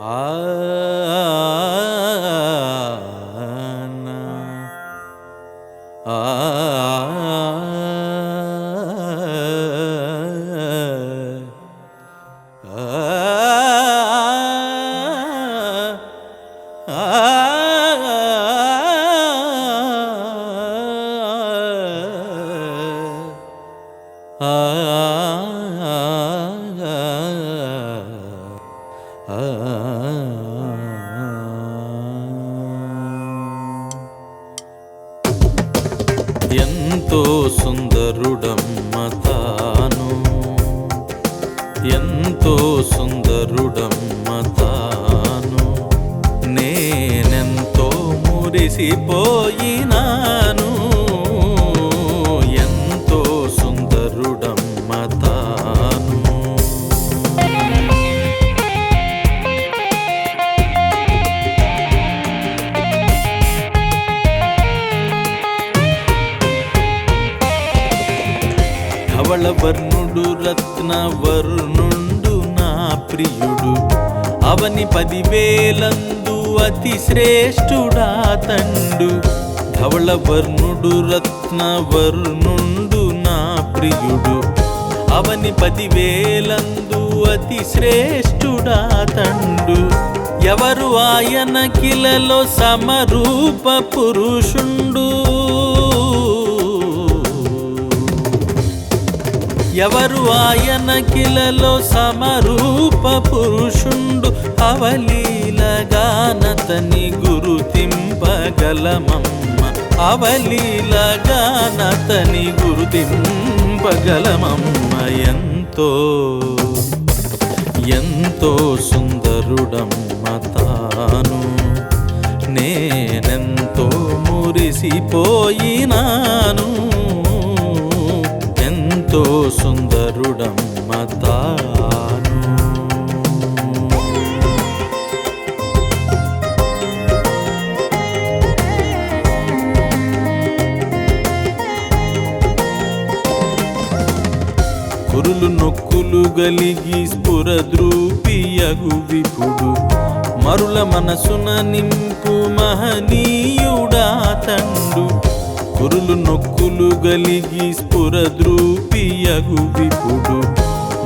ah ఎంతో సుందరుడమ్మ తాను. ఎంతో సుందరుడమ్మ తాను. నేనెంతో మురిసిపోయినాను. ధవళవర్ణుడు రత్న వరుణుండు నా ప్రియుడు. అవని పదివేలందు అతి శ్రేష్ఠుడా తండు. ధవళవర్ణుడు రత్న వరుణుండు నా ప్రియుడు. అవని పదివేలందు అతి శ్రేష్ఠుడా తండు. ఎవరు ఆయన కిలలో సమరూప పురుషుండు? ఎవరు ఆయన కిలలో సమరూప పురుషుండు అవలీలగానతని గురుతింపగలమమ్మ అవలీలగానతని గురుతింపగలమమ్మ ఎంతో ఎంతో సుందరుడమ్మ తాను. నేనెంతో మురిసిపోయినాను. ఎంతో సుందరుడమ్మ తాను కురులు నొక్కులు గలిగి స్ఫురద్రూపియగు విపుడు మరుల మనసున నింపు మహనీయుడా తండు. కురులు నొక్కులు గలిగి స్ఫురద్రూపియగు విపుడు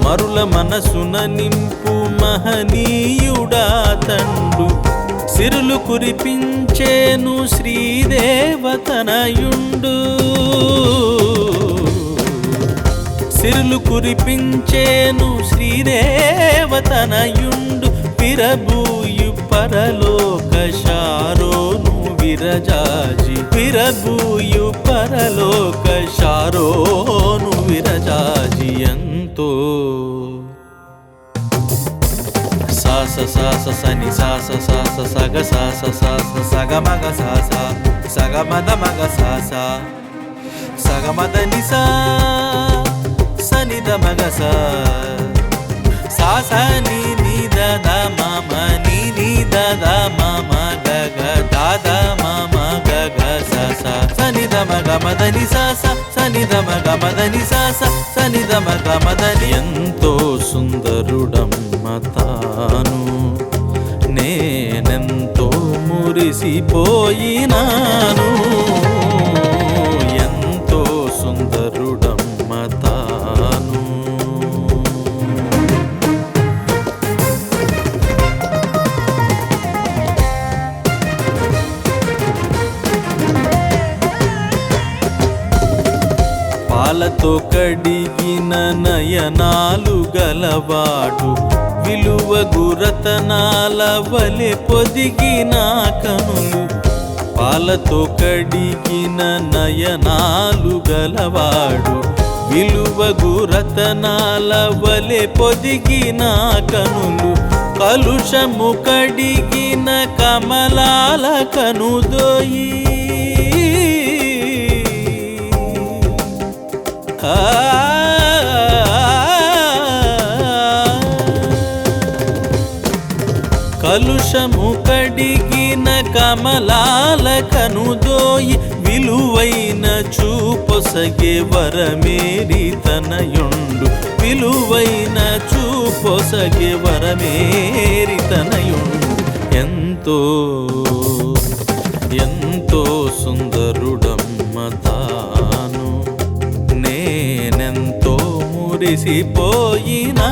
మరుల మనసున నింపు మహనీయుడా తండు సిరులు కురిపించేను శ్రీదేవతనయుండు. సిరులు కురిపించేను శ్రీదేవతనయుండు. విరబూయు పరలోక శారోను విరజాజి. విరబూయు పరలోక శారోను విరజాజి ఎంతో. సాస సాస సని సాస సాస సగ సాస సాస సగ మగ సాస సగ మద మగ సాస సగ మద నిసా సని ద మగ సా సాస ని ని ద ద మ ని గమదని సాస మగ మద ని సా స సని ద మగ మద సని ద మగ ఎంతో సుందరుడమ్మ తాను. నేనెంతో మురిసిపోయినాను. పాలతో కడిగిన నయనాలు గలవాడు. విలువ గురతనాల వలె పొదిగిన కనులు. పాలతో కడిగిన నయనాలు గలవాడు. విలువ గురతనాల వలె పొదిగిన కనులు. కలుషము కడిగిన కమలాల కనుదోయి. కలుషము కడిగిన కమలాల కనుదోయి విలువైన చూపొసగే వరమేరి తనయుండు. విలువైన చూపొసగే వరమేరి తనయుండు. ఎంతో ఎంతో సుందరు తెలిసిపోయినాను